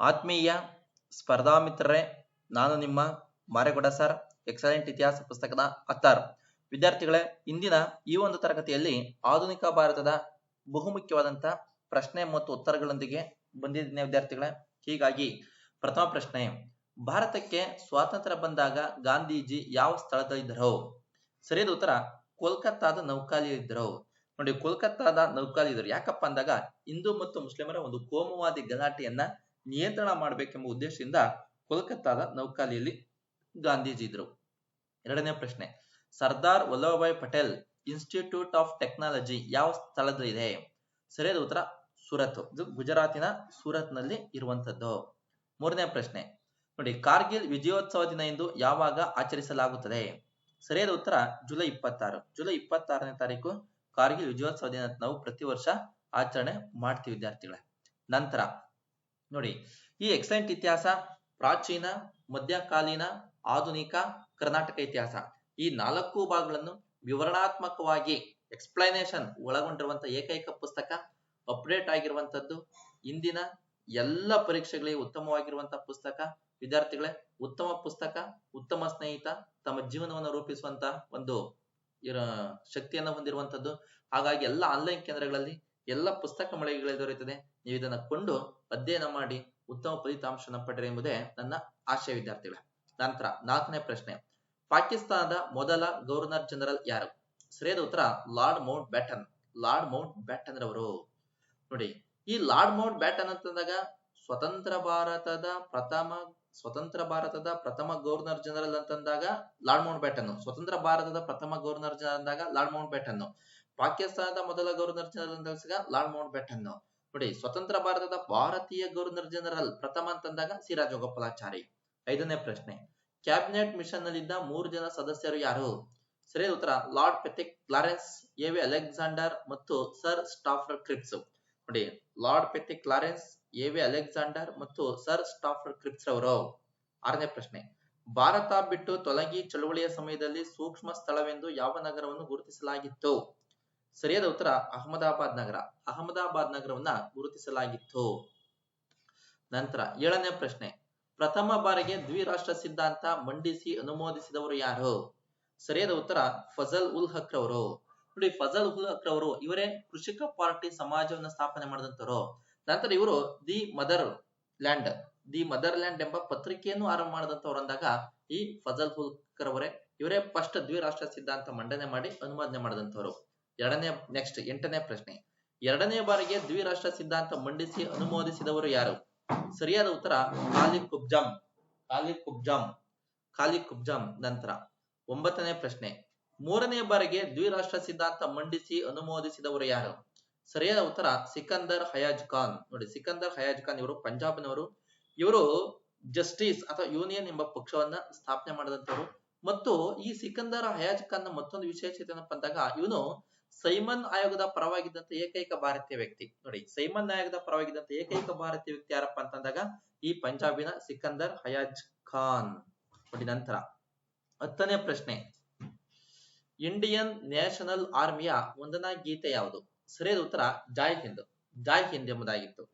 ಆತ್ಮೀಯ ಸ್ಪರ್ಧಾಮಿತ್ರರೇ ನಾನು ನಿಮ್ಮ ಮಾರೇಗೌಡ ಸರ್, ಎಕ್ಸಲೆಂಟ್ ಇತಿಹಾಸ ಪುಸ್ತಕದ ಅತ್ತಾರ್. ವಿದ್ಯಾರ್ಥಿಗಳೇ, ಇಂದಿನ ಈ ಒಂದು ತರಗತಿಯಲ್ಲಿ ಆಧುನಿಕ ಭಾರತದ ಬಹುಮುಖ್ಯವಾದಂತ ಪ್ರಶ್ನೆ ಮತ್ತು ಉತ್ತರಗಳೊಂದಿಗೆ ಬಂದಿದ್ದೀನಿ ವಿದ್ಯಾರ್ಥಿಗಳೇ. ಹೀಗಾಗಿ ಪ್ರಥಮ ಪ್ರಶ್ನೆ, ಭಾರತಕ್ಕೆ ಸ್ವಾತಂತ್ರ್ಯ ಬಂದಾಗ ಗಾಂಧೀಜಿ ಯಾವ ಸ್ಥಳದಲ್ಲಿದ್ದರು? ಸರಿಯಾದ ಉತ್ತರ, ಕೋಲ್ಕತ್ತಾದ ನೌಕಾಲಿಯಲ್ಲಿದ್ದರು? ನೋಡಿ, ಕೋಲ್ಕತ್ತಾದ ನೌಕಾಲಿದ್ದರು ಯಾಕಪ್ಪ ಅಂದಾಗ ಹಿಂದೂ ಮತ್ತು ಮುಸ್ಲಿಮರ ಒಂದು ಕೋಮುವಾದಿ ಗಲಾಟೆಯನ್ನ ನಿಯಂತ್ರಣ ಮಾಡಬೇಕೆಂಬ ಉದ್ದೇಶದಿಂದ ಕೋಲ್ಕತ್ತಾದ ನೌಕಾಲಿಯಲ್ಲಿ ಗಾಂಧೀಜಿ ಇದ್ರು. ಎರಡನೇ ಪ್ರಶ್ನೆ, Sardar Vallabhbhai Patel Institute of Technology ಯಾವ ಸ್ಥಳದಲ್ಲಿದೆ ಸರಿಯಾದ ಉತ್ತರ ಸೂರತ್ ಇದು ಗುಜರಾತಿನ ಸೂರತ್ನಲ್ಲಿ ಇರುವಂತದ್ದು ಮೂರನೇ ಪ್ರಶ್ನೆ, ನೋಡಿ, ಕಾರ್ಗಿಲ್ ವಿಜಯೋತ್ಸವ ದಿನ ಎಂದು ಯಾವಾಗ ಆಚರಿಸಲಾಗುತ್ತದೆ? ಸರಿಯಾದ ಉತ್ತರ, ಜುಲೈ ಇಪ್ಪತ್ತಾರು. ಜುಲೈ ಇಪ್ಪತ್ತಾರನೇ ತಾರೀಕು ಕಾರ್ಗಿಲ್ ವಿಜಯೋತ್ಸವ ದಿನ ನಾವು ಪ್ರತಿ ವರ್ಷ ಆಚರಣೆ ಮಾಡ್ತೀವಿ, ವಿದ್ಯಾರ್ಥಿಗಳೇ. ನಂತರ ನೋಡಿ, ಈ ಎಕ್ಸಲೆಂಟ್ ಇತಿಹಾಸ ಪ್ರಾಚೀನ, ಮಧ್ಯಕಾಲೀನ, ಆಧುನಿಕ, ಕರ್ನಾಟಕ ಇತಿಹಾಸ. ಈ ನಾಲ್ಕು ಭಾಗಗಳನ್ನು ವಿವರಣಾತ್ಮಕವಾಗಿ ಎಕ್ಸ್ಪ್ಲನೇಷನ್ ಒಳಗೊಂಡಿರುವಂತಹ ಏಕೈಕ ಪುಸ್ತಕ, ಅಪ್ಡೇಟ್ ಆಗಿರುವಂತದ್ದು ಇಂದಿನ ಎಲ್ಲ ಪರೀಕ್ಷೆಗಳಿಗೆ ಉತ್ತಮವಾಗಿರುವಂತಹ ಪುಸ್ತಕ, ವಿದ್ಯಾರ್ಥಿಗಳೇ, ಉತ್ತಮ ಪುಸ್ತಕ, ಉತ್ತಮ ಸ್ನೇಹಿತ, ತಮ್ಮ ಜೀವನವನ್ನು ರೂಪಿಸುವಂತ ಒಂದು ಶಕ್ತಿಯನ್ನು ಹೊಂದಿರುವಂತದ್ದು ಹಾಗಾಗಿ ಎಲ್ಲ ಆನ್ಲೈನ್ ಕೇಂದ್ರಗಳಲ್ಲಿ ಎಲ್ಲ ಪುಸ್ತಕ ಮಳಿಗೆಗಳಲ್ಲಿ ದೊರೆಯುತ್ತದೆ. ನೀವು ಇದನ್ನ ಕೊಂಡು ಅಧ್ಯಯನ ಮಾಡಿ ಉತ್ತಮ ಫಲಿತಾಂಶವನ್ನು ಪಡೆಯಿರಿ ಎಂಬುದೇ ನನ್ನ ಆಶಯ ವಿದ್ಯಾರ್ಥಿಗಳೇ. ನಂತರ ನಾಲ್ಕನೇ ಪ್ರಶ್ನೆ. ಪಾಕಿಸ್ತಾನದ ಮೊದಲ ಗವರ್ನರ್ ಜನರಲ್ ಯಾರು? ಸರಿಯಾದ ಉತ್ತರ, Lord Mountbatten. Lord Mountbatten ರವರು. ನೋಡಿ, ಈ ಲಾರ್ಡ್ ಮೌಂಟ್ ಬ್ಯಾಟನ್ ಅಂತಂದಾಗ ಸ್ವತಂತ್ರ ಭಾರತದ ಪ್ರಥಮ, ಸ್ವತಂತ್ರ ಭಾರತದ ಪ್ರಥಮ ಗವರ್ನರ್ ಜನರಲ್ ಅಂತಂದಾಗ ಲಾರ್ಡ್ ಮೌಂಟ್ ಬ್ಯಾಟನ್ ಸ್ವತಂತ್ರ ಭಾರತದ ಪ್ರಥಮ ಗವರ್ನರ್ ಜನರಲ್ ಅಂದಾಗ ಲಾರ್ಡ್ ಮೌಂಟ್ ಬ್ಯಾಟನ್ ಪಾಕಿಸ್ತಾನದ ಮೊದಲ governor general Lord Mountbatten ನೋಡಿ, ಸ್ವತಂತ್ರ ಭಾರತದ ಭಾರತೀಯ ಗವರ್ನರ್ ಜನರಲ್ ಪ್ರಥಮ ಅಂತಂದಾಗ ಸಿರಾಜ್ ಗೋಪಾಲಾಚಾರಿ ಐದನೇ ಪ್ರಶ್ನೆ, ಕ್ಯಾಬಿನೆಟ್ ಮಿಷನ್ ನಲ್ಲಿದ್ದ ಮೂರು ಜನ ಸದಸ್ಯರು ಯಾರು? ಸರಿಯಾದ ಉತ್ತರ, Lord Pethick Clarence A V Alexander ಮತ್ತು ಸರ್ ಸ್ಟಾಫರ್ ಕ್ರಿಪ್ಸ್. ನೋಡಿ, Lord Pethick Clarence A V Alexander ಮತ್ತು ಸರ್ ಸ್ಟಾಫರ್ ಕ್ರಿಪ್ಸ್ ಅವರು ಆರನೇ ಪ್ರಶ್ನೆ, ಭಾರತ ಬಿಟ್ಟು ತೊಲಗಿ ಚಳುವಳಿಯ ಸಮಯದಲ್ಲಿ ಸೂಕ್ಷ್ಮ ಸ್ಥಳವೆಂದು ಯಾವ ನಗರವನ್ನು ಗುರುತಿಸಲಾಗಿತ್ತು? ಸರಿಯಾದ ಉತ್ತರ ಅಹಮದಾಬಾದ್ ನಗರ. ಅಹಮದಾಬಾದ್ ನಗರವನ್ನ ಗುರುತಿಸಲಾಗಿತ್ತು. ನಂತರ ಏಳನೇ ಪ್ರಶ್ನೆ. ಪ್ರಥಮ ಬಾರಿಗೆ ದ್ವಿರಾಷ್ಟ್ರ ಸಿದ್ಧಾಂತ ಮಂಡಿಸಿ ಅನುಮೋದಿಸಿದವರು ಯಾರು? ಸರಿಯಾದ ಉತ್ತರ ಫಜಲ್ ಉಲ್ ಹಕ್ ಅವರು. ನೋಡಿ, ಫಜಲ್ ಉಲ್ ಹಕ್ ಅವರು ಇವರೇ ಕೃಷಿಕ ಪಾರ್ಟಿ ಸಮಾಜವನ್ನು ಸ್ಥಾಪನೆ ಮಾಡಿದಂತವರು. ನಂತರ ಇವರು the mother land the mother land ಎಂಬ ಪತ್ರಿಕೆಯನ್ನು ಆರಂಭ ಮಾಡಿದಂತವ್ರು ಅಂದಾಗ ಈ ಫಜಲ್ ಉಲ್ ಹಕ್ ರವರೇ ಇವರೇ ಫಸ್ಟ್ ದ್ವಿರಾಷ್ಟ್ರ ಸಿದ್ಧಾಂತ ಮಂಡನೆ ಮಾಡಿ ಅನುಮೋದನೆ ಮಾಡಿದಂತವರು. ಎರಡನೇ ನೆಕ್ಸ್ಟ್ ಎಂಟನೇ ಪ್ರಶ್ನೆ. ಎರಡನೇ ಬಾರಿಗೆ ದ್ವಿರಾಷ್ಟ್ರ ಸಿದ್ಧಾಂತ ಮಂಡಿಸಿ ಅನುಮೋದಿಸಿದವರು ಯಾರು? ಸರಿಯಾದ ಉತ್ತರ, ಖಾಲಿ ಕುಬ್ಜಾಮ್ ಖಾಲಿ ಕುಬ್ಜಾಮ್ ಖಾಲಿ ಕುಬ್ಜಾಮ್ ನಂತರ ಒಂಬತ್ತನೇ ಪ್ರಶ್ನೆ. ಮೂರನೇ ಬಾರಿಗೆ ದ್ವಿರಾಷ್ಟ್ರ ಸಿದ್ಧಾಂತ ಮಂಡಿಸಿ ಅನುಮೋದಿಸಿದವರು ಯಾರು? ಸರಿಯಾದ ಉತ್ತರ, ಸಿಕಂದರ್ ಹಯಾಜ್ ಖಾನ್. ನೋಡಿ, ಸಿಕಂದರ್ ಹಯಾಜ್ ಖಾನ್ ಇವರು ಪಂಜಾಬ್ನವರು. ಇವರು ಜಸ್ಟಿಸ್ ಅಥವಾ ಯೂನಿಯನ್ ಎಂಬ ಪಕ್ಷವನ್ನ ಸ್ಥಾಪನೆ ಮಾಡಿದಂತವರು. ಮತ್ತು ಈ ಸಿಕಂದರ್ ಹಯಾಜ್ ಖಾನ್ನ ಮತ್ತೊಂದು ವಿಶೇಷತೆ ಏನಪ್ಪಾ ಅಂದಾಗ, ಇವನು ಸೈಮನ್ ಆಯೋಗದ ಪರವಾಗಿದ್ದಂತ ಏಕೈಕ ಭಾರತೀಯ ವ್ಯಕ್ತಿ. ನೋಡಿ, ಸೈಮನ್ ಆಯೋಗದ ಪರವಾಗಿದ್ದಂತ ಏಕೈಕ ಭಾರತೀಯ ವ್ಯಕ್ತಿ ಯಾರಪ್ಪ ಅಂತಂದಾಗ ಈ ಪಂಜಾಬಿನ ಸಿಕಂದರ್ ಹಯಾಜ್ ಖಾನ್. ನೋಡಿ, ನಂತರ ಹತ್ತನೇ ಪ್ರಶ್ನೆ. ಇಂಡಿಯನ್ ನ್ಯಾಷನಲ್ ಆರ್ಮಿಯ ವಂದನಾ ಗೀತೆ ಯಾವುದು? ಸರಿಯಾದ ಉತ್ತರ ಜಾಯ್ ಹಿಂದ್. ಜಾಯ್ ಹಿಂದ್ ಎಂಬುದಾಗಿತ್ತು.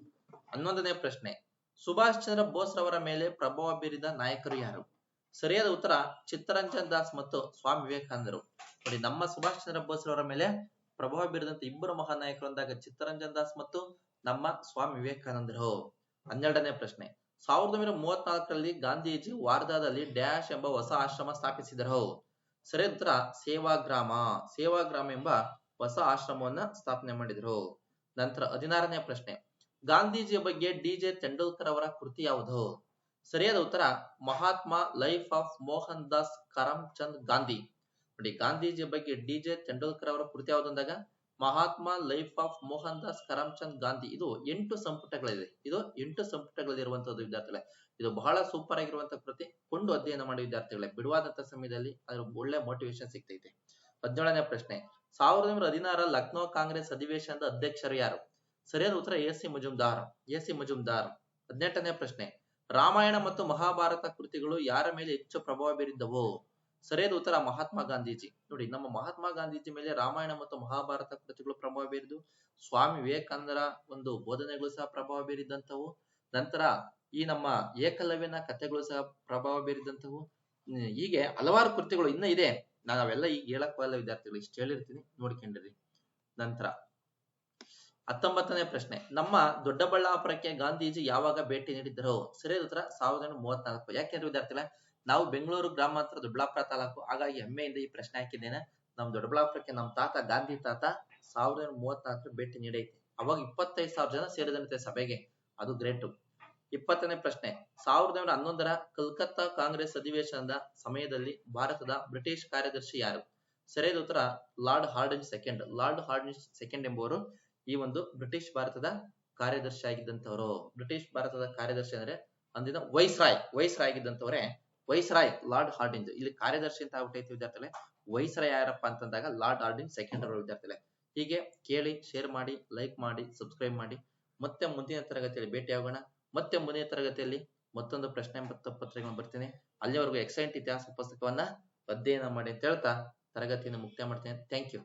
ಹನ್ನೊಂದನೇ ಪ್ರಶ್ನೆ. ಸುಭಾಷ್ ಚಂದ್ರ ಬೋಸ್ ರವರ ಮೇಲೆ ಪ್ರಭಾವ ಬೀರಿದ ನಾಯಕರು ಯಾರು? ಸರಿಯಾದ ಉತ್ತರ ಚಿತ್ತರಂಜನ್ ದಾಸ್ ಮತ್ತು ಸ್ವಾಮಿ ವಿವೇಕಾನಂದರು. ನೋಡಿ, ನಮ್ಮ ಸುಭಾಷ್ ಚಂದ್ರ ಬೋಸ್ ಅವರ ಮೇಲೆ ಪ್ರಭಾವ ಬೀರಿದಂತ ಇಬ್ಬರು ಮಹಾನ್ ನಾಯಕರು ಅಂದಾಗ ಚಿತ್ತರಂಜನ್ ದಾಸ್ ಮತ್ತು ನಮ್ಮ ಸ್ವಾಮಿ ವಿವೇಕಾನಂದರು. ಹನ್ನೆರಡನೇ ಪ್ರಶ್ನೆ. ಸಾವಿರದ ಒಂಬೈನೂರ ಮೂವತ್ನಾಲ್ಕರಲ್ಲಿ ಗಾಂಧೀಜಿ ವಾರ್ಧಾದಲ್ಲಿ ಡ್ಯಾಶ್ ಎಂಬ ಹೊಸ ಆಶ್ರಮ ಸ್ಥಾಪಿಸಿದರು. ಸರಿಯಾದ ಉತ್ತರ, ಸೇವಾಗ್ರಾಮ. ಸೇವಾಗ್ರಾಮ ಎಂಬ ಹೊಸ ಆಶ್ರಮವನ್ನ ಸ್ಥಾಪನೆ ಮಾಡಿದರು. ನಂತರ ಹದಿನಾರನೇ ಪ್ರಶ್ನೆ. ಗಾಂಧೀಜಿಯ ಬಗ್ಗೆ ಡಿ ಜೆ ತೆಂಡೂಲ್ಕರ್ ಅವರ ಕೃತಿ ಯಾವುದು? ಸರಿಯಾದ ಉತ್ತರ Mahatma life of Mohandas Karamchand Gandhi. ನೋಡಿ ಗಾಂಧೀಜಿ ಬಗ್ಗೆ ಡಿ ಜೆ ತೆಂಡೂಲ್ಕರ್ ಅವರ ಕೃತಿ ಯಾವುದಂದಾಗ Mahatma life of Mohandas Karamchand Gandhi. ಇದು ಎಂಟು ಸಂಪುಟಗಳಿದೆ ಇದು ಎಂಟು ಸಂಪುಟಗಳಲ್ಲಿರುವಂತಹ ವಿದ್ಯಾರ್ಥಿಗಳೇ. ಇದು ಬಹಳ ಸೂಪರ್ ಆಗಿರುವಂತಹ ಕೃತಿ. ಕೊಂಡು ಅಧ್ಯಯನ ಮಾಡಿ ವಿದ್ಯಾರ್ಥಿಗಳೇ. ಬಿಡುವಾದಂತ ಸಮಯದಲ್ಲಿ ಅದ್ರ ಒಳ್ಳೆ ಮೋಟಿವೇಶನ್ ಸಿಗ್ತೈತೆ. ಹದಿನೇಳನೇ ಪ್ರಶ್ನೆ. ಸಾವಿರದ ಒಂಬೈನೂರ ಹದಿನಾರ ಲಕ್ನೋ ಕಾಂಗ್ರೆಸ್ ಅಧಿವೇಶನದ ಅಧ್ಯಕ್ಷರು ಯಾರು? ಸರಿಯಾದ ಉತ್ತರ A C Majumdar. A C Majumdar. ಹದಿನೆಂಟನೇ ಪ್ರಶ್ನೆ. ರಾಮಾಯಣ ಮತ್ತು ಮಹಾಭಾರತ ಕೃತಿಗಳು ಯಾರ ಮೇಲೆ ಹೆಚ್ಚು ಪ್ರಭಾವ ಬೀರಿದ್ದವು? ಸರಿಯಾದ ಉತ್ತರ ಮಹಾತ್ಮ ಗಾಂಧೀಜಿ. ನೋಡಿ, ನಮ್ಮ ಮಹಾತ್ಮ ಗಾಂಧೀಜಿ ಮೇಲೆ ರಾಮಾಯಣ ಮತ್ತು ಮಹಾಭಾರತ ಕೃತಿಗಳು ಪ್ರಭಾವ ಬೀರಿದ್ದು, ಸ್ವಾಮಿ ವಿವೇಕಾನಂದರ ಒಂದು ಬೋಧನೆಗಳು ಸಹ ಪ್ರಭಾವ ಬೀರಿದಂತವು ನಂತರ ಈ ನಮ್ಮ ಏಕಲವ್ಯನ ಕಥೆಗಳು ಸಹ ಪ್ರಭಾವ ಬೀರಿದಂತವು ಹೀಗೆ ಹಲವಾರು ಕೃತಿಗಳು ಇನ್ನೂ ಇದೆ. ನಾನು ಅವೆಲ್ಲ ಈಗ ಹೇಳಕ್ ಹೋಗಲ್ಲ ವಿದ್ಯಾರ್ಥಿಗಳು, ಇಷ್ಟು ಹೇಳಿರ್ತೀನಿ, ನೋಡ್ಕೊಂಡಿರಿ. ನಂತರ ಹತ್ತೊಂಬತ್ತನೇ ಪ್ರಶ್ನೆ. ನಮ್ಮ ದೊಡ್ಡಬಳ್ಳಾಪುರಕ್ಕೆ ಗಾಂಧೀಜಿ ಯಾವಾಗ ಭೇಟಿ ನೀಡಿದ್ದರು ಸರಿಯಾದ ಉತ್ತರ ಸಾವಿರದ ಮೂವತ್ನಾಲ್ಕು. ಯಾಕೆಂದ್ರೆ ವಿದ್ಯಾರ್ಥಿಗಳ, ನಾವು ಬೆಂಗಳೂರು ಗ್ರಾಮಾಂತರ ದೊಡ್ಡಬಳ್ಳಾಪುರ ತಾಲೂಕು. ಹಾಗಾಗಿ ಹೆಮ್ಮೆಯಿಂದ ಈ ಪ್ರಶ್ನೆ ಹಾಕಿದ್ದೇನೆ. ನಮ್ಮ ದೊಡ್ಡಬಳ್ಳಾಪುರಕ್ಕೆ ನಮ್ಮ ತಾತ, ಗಾಂಧಿ ತಾತ ಸಾವಿರದ ಒಂಬೈನೂರ ಮೂವತ್ನಾಲ್ಕರ ಭೇಟಿ ನೀಡೈತೆ. ಅವಾಗ ಇಪ್ಪತ್ತೈದು ಸಾವಿರ ಜನ ಸೇರಿದಂತೆ ಸಭೆಗೆ. ಅದು ಗ್ರೇಟು ಇಪ್ಪತ್ತನೇ ಪ್ರಶ್ನೆ. ಸಾವಿರದ ಒಂಬೈನೂರ ಹನ್ನೊಂದರ ಕಲ್ಕತ್ತಾ ಕಾಂಗ್ರೆಸ್ ಅಧಿವೇಶನದ ಸಮಯದಲ್ಲಿ ಭಾರತದ ಬ್ರಿಟಿಷ್ ಕಾರ್ಯದರ್ಶಿ ಯಾರು? ಸರಿಯಾದ ಉತ್ತರ Lord Hardinge second. Lord Hardinge second ಎಂಬುವರು ಈ ಒಂದು ಬ್ರಿಟಿಷ್ ಭಾರತದ ಕಾರ್ಯದರ್ಶಿ ಆಗಿದ್ದಂಥವರು. ಬ್ರಿಟಿಷ್ ಭಾರತದ ಕಾರ್ಯದರ್ಶಿ ಅಂದ್ರೆ ಅಂದಿನ ವೈಸ್ರಾಯ್ ವೈಸ್ರಾಯ್ ಆಗಿದ್ದಂತವರೇ ವೈಸ್ರಾಯ್, ಲಾರ್ಡ್ ಹಾರ್ಡಿಂಗ್ ಇಲ್ಲಿ ಕಾರ್ಯದರ್ಶಿ ಅಂತ ಆಗ್ಬಿಟ್ಟೈತಿ ವಿದ್ಯಾರ್ಥಿಗಳೇ. ವೈಸ್ರಾಯ್ ಯಾರಪ್ಪ ಅಂತಂದಾಗ ಲಾರ್ಡ್ ಹಾರ್ಡಿಂಗ್ ಸೆಕೆಂಡ್ ಅವರು ವಿದ್ಯಾರ್ಥಿಗಳೇ. ಹೀಗೆ ಕೇಳಿ ಶೇರ್ ಮಾಡಿ ಲೈಕ್ ಮಾಡಿ ಸಬ್ಸ್ಕ್ರೈಬ್ ಮಾಡಿ. ಮತ್ತೆ ಮುಂದಿನ ತರಗತಿಯಲ್ಲಿ ಭೇಟಿಯಾಗೋಣ ಮತ್ತೆ ಮುಂದಿನ ತರಗತಿಯಲ್ಲಿ ಮತ್ತೊಂದು ಪ್ರಶ್ನೆ ಮತ್ತು ಪತ್ರಿಕೆಗಳನ್ನು ಬರ್ತೀನಿ. ಅಲ್ಲಿವರೆಗೂ ಎಕ್ಸಲೆಂಟ್ ಇತಿಹಾಸ ಪುಸ್ತಕವನ್ನ ಅಧ್ಯಯನ ಮಾಡಿ ಅಂತ ಹೇಳ್ತಾ ತರಗತಿಯನ್ನು ಮುಕ್ತಾಯ ಮಾಡ್ತೇನೆ. Thank you